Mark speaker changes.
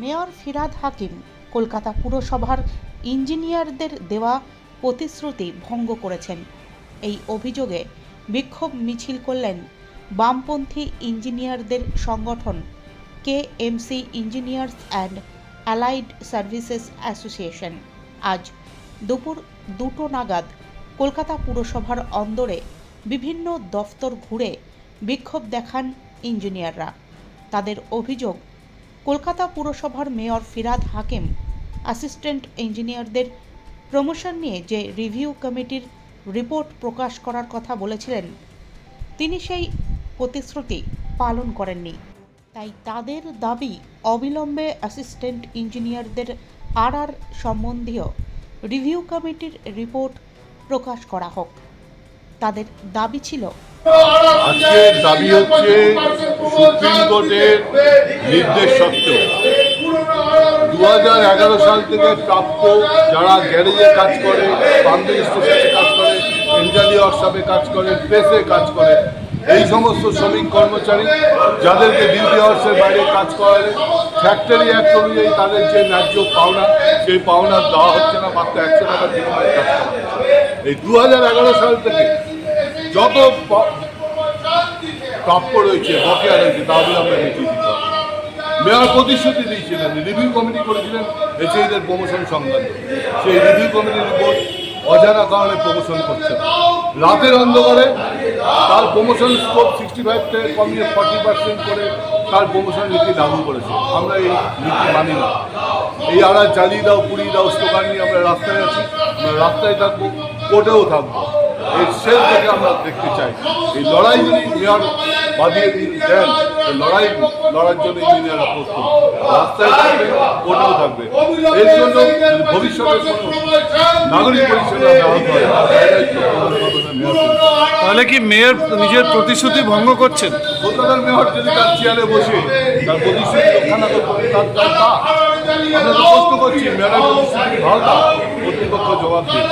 Speaker 1: Mayor Firhad হাকিম কলকাতা পুরসভার ইঞ্জিনিয়ারদের দেওয়া প্রতিশ্রুতি ভঙ্গ করেছেন। এই অভিযোগে বিক্ষোভ মিছিল করলেন বামপন্থী ইঞ্জিনিয়ারদের সংগঠন K MC engineers and allied services association. আজ দুপুর দুটো নাগাদ কলকাতা পুরসভার অন্দরে বিভিন্ন দফতর ঘুরে বিক্ষোভ দেখান ইঞ্জিনিয়াররা। তাদের অভিযোগ কলকাতা পুরসভার মেয়র ফিরাদ হাকিম অ্যাসিস্ট্যান্ট ইঞ্জিনিয়ারদের প্রমোশন নিয়ে যে রিভিউ কমিটির রিপোর্ট প্রকাশ করার কথা বলেছিলেন, তিনি সেই প্রতিশ্রুতি পালন করেননি। তাই তাদের দাবি, অবিলম্বে অ্যাসিস্ট্যান্ট ইঞ্জিনিয়ারদের আর আর সম্বন্ধীয় রিভিউ কমিটির রিপোর্ট প্রকাশ করা হোক। তাদের দাবি ছিল,
Speaker 2: আজকের দাবি হচ্ছে সুপ্রিম কোর্টের নির্দেশ সত্ত্বেও দু এগারো সাল থেকে প্রাপ্ত যারা গ্যারেজে কাজ করে পাম্পিং স্টেশনে কাজ করে ইন্টারভিউ ওয়ার্কশপে কাজ করে, প্রেসে কাজ করে, এই সমস্ত শ্রমিক কর্মচারী যাদেরকে ডিউটি আওয়ার্সের বাইরে কাজ করালে ফ্যাক্টরি অ্যাক্ট অনুযায়ী তাদের যে ন্যায্য পাওনা, সেই পাওনা দেওয়া হচ্ছে না, মাত্র একশো টাকা বিনিময়ে এই দু হাজার এগারো সাল থেকে যত প্রাপ্য রয়েছে, বকেয়া রয়েছে, তা আমরা মিটিয়ে দিতে হবে মেয়র প্রতিশ্রুতি দিয়েছিলেন, রিভিউ কমিটি করেছিলেন এসএইদের প্রমোশন সংক্রান্ত সেই রিভিউ কমিটির রিপোর্ট অজানা কারণে প্রমোশন করছে রাতের অন্ধকারে তার প্রমোশন স্কোপ সিক্সটি ফাইভ থেকে কমিয়ে ফর্টি পার্সেন্ট করে তার প্রমোশন নীতি লাগু করেছে। আমরা এই নীতি মানি না। এই আড়া জ্বালিয়ে দাও, পুড়িয়ে দাও, স্লোগান নিয়ে আমরা রাস্তায় আছি। আমরা রাস্তায় থাকব, কোর্টেও থাকব। এই শেষ থেকে আমরা দেখতে চাই। এই লড়াই যদি মেয়র বাঁধিয়ে দিয়ে দেন লড়াই লড়ার জন্য ইঞ্জিনিয়াররা প্রস্তুত। রাস্তায় থাকবে কোর্টেও থাকবে। এর জন্য ভবিষ্যতে কোনো নাগরিক পরিষেবা।
Speaker 3: তাহলে কি মেয়র নিজের প্রতিশ্রুতি ভঙ্গ করছেন?
Speaker 2: কলকাতার মেয়র যদি তার চেয়ারে বসে তার প্রতিশ্রুতি রক্ষা না করতে তার তার আমরা তো প্রশ্ন করছি মেয়রের প্রতিশ্রুতি ভালো কর্তৃপক্ষ জবাব দিন